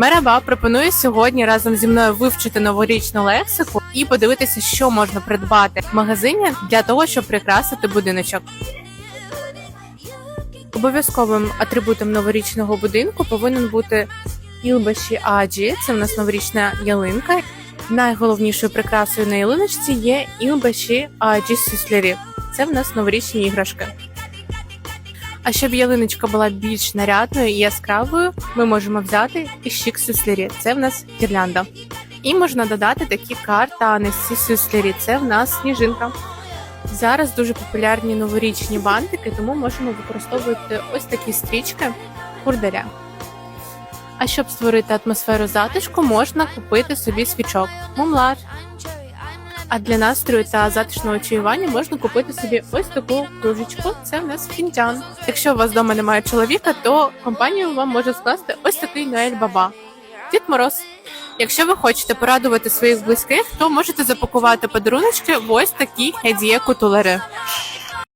Мераба пропоную сьогодні разом зі мною вивчити новорічну лексику і подивитися, що можна придбати в магазині для того, щоб прикрасити будиночок. Обов'язковим атрибутом новорічного будинку повинен бути ілбаші аджі. Це в нас новорічна ялинка. Найголовнішою прикрасою на ялиночці є ілбаші аджі сюслярі. Це в нас новорічні іграшки. А щоб ялиночка була більш нарядною і яскравою, ми можемо взяти і щік сюслярі. Це в нас гірлянда. І можна додати такі картани сюслярі. Це в нас сніжинка. Зараз дуже популярні новорічні бантики, тому можемо використовувати ось такі стрічки хурдаря. А щоб створити атмосферу затишку, можна купити собі свічок мумлар. А для настрою та затишного чаювання можна купити собі ось таку кружечку. Це в нас фінтян. Якщо у вас вдома немає чоловіка, то компанію вам може скласти ось такий Ноель Баба. Дід Мороз. Якщо ви хочете порадувати своїх близьких, то можете запакувати подаруночки в ось такі гедіє кутулери.